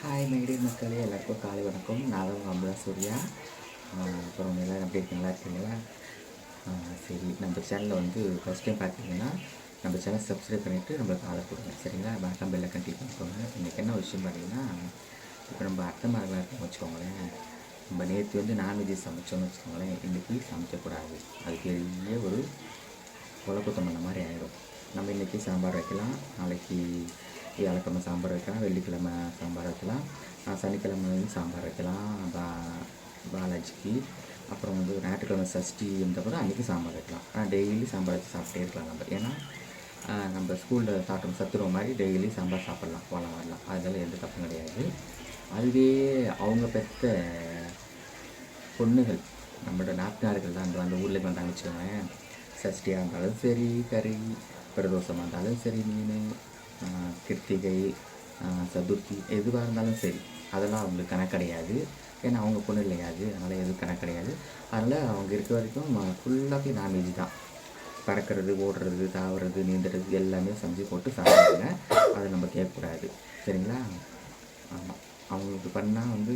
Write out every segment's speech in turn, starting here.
Hi my dear மக்களே எல்லாருக்கும் காலை வணக்கம். நான் தான் உங்கள் அம்பலா சூர்யா. அப்புறம் எல்லோரும் எப்படி இருக்கீங்களா? இருக்கீங்களா? சரி நம்ம சேனலில் வந்து ஃபஸ்ட் டைம் பார்த்தீங்கன்னா நம்ம சேனல் சப்ஸ்கிரைப் பண்ணிவிட்டு நம்மளுக்கு ஆளை கொடுங்க. சரிங்களா? மறக்காம பெல்லை கண்டிப்பாக பண்ணிக்கோங்க. இன்றைக்கி என்ன விஷயம் பார்த்தீங்கன்னா இப்போ நம்ம அர்த்த மரங்களாக இருக்கோம் வச்சுக்கோங்களேன். நம்ம நேற்று வந்து நான்வெஜ் சமைச்சோம்னு வச்சுக்கோங்களேன். இன்றைக்கி சமைக்கக்கூடாது. அது பெரிய ஒரு குழப்பத்தம் பண்ண மாதிரி ஆயிடும். நம்ம இன்றைக்கி சாம்பார் வைக்கலாம். நாளைக்கு வியாழக்கிழமை சாம்பார் வைக்கலாம் வெள்ளிக்கிழமை சாம்பார் வைக்கலாம் சனிக்கிழமையும் சனிக்கிழமை வந்து சாம்பார் வைக்கலாம் பா பாலாஜிக்கு. அப்புறம் வந்து ஞாயிற்றுக்கிழமை சஷ்டி இருந்தப்போ அன்றைக்கி சாம்பார் வைக்கலாம். ஆனால் டெய்லி சாம்பார் வச்சு சாப்பிட்டே இருக்கலாம் நம்ம. ஏன்னா நம்ம ஸ்கூலில் சாப்பிட்டோம் சத்துருவ மாதிரி டெய்லி சாம்பார் சாப்பிட்லாம் போகலாம் வரலாம். அதெல்லாம் எந்த தப்பும் கிடையாது. அதுவே அவங்க பெற்ற பொண்ணுகள் நம்மளோட நாட்டினார்கள் தான் அந்த அந்த ஊரில் வந்தாங்க வச்சுக்கோங்களேன். சஷ்டியாக இருந்தாலும் சரி கறி பிரதோஷமாக இருந்தாலும் சரி மீன் கிருத்திகை சதுர்த்தி எதுவாக இருந்தாலும் சரி அதெல்லாம் அவங்களுக்கு கணக்கு கிடையாது. ஏன்னா அவங்க பொண்ணு இல்லையா அது? அதனால் எதுவும் கணக்கு கிடையாது. அதனால் அவங்க இருக்க வரைக்கும் ஃபுல்லாகவே நான்வெஜ் தான். பறக்கிறது ஓடுறது தாவுறது நீந்துறது எல்லாமே சமைச்சு போட்டு சாப்பிடுவாங்க அதை நம்ம கேட்கக்கூடாது. சரிங்களா? ஆமாம் அவங்களுக்கு பண்ணால் வந்து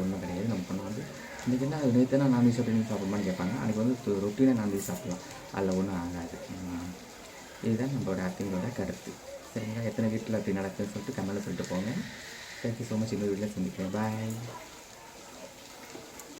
ஒன்றும் கிடையாது. நம்ம பண்ணால் வந்து இன்றைக்கி என்ன நேற்று தான் நான்வெஜ் சாப்பிட்டு சாப்பிடுமான்னு கேட்பாங்க. அன்றைக்கி வந்து ரொட்டீனாக நான்வெஜ் சாப்பிடலாம். அதில் ஒன்றும் ஆகாது. இதுதான் நம்மளோட அத்தைங்களோட கருத்து. சரிங்களா எத்தனை வீட்டில் அப்படி நடக்குதுன்னு சொல்லிட்டு கமெண்ட்டில் சொல்லிட்டு போங்க. தேங்க்யூ ஸோ மச் இன்னொரு வீட்டில் சந்திக்கிறேன். பாய்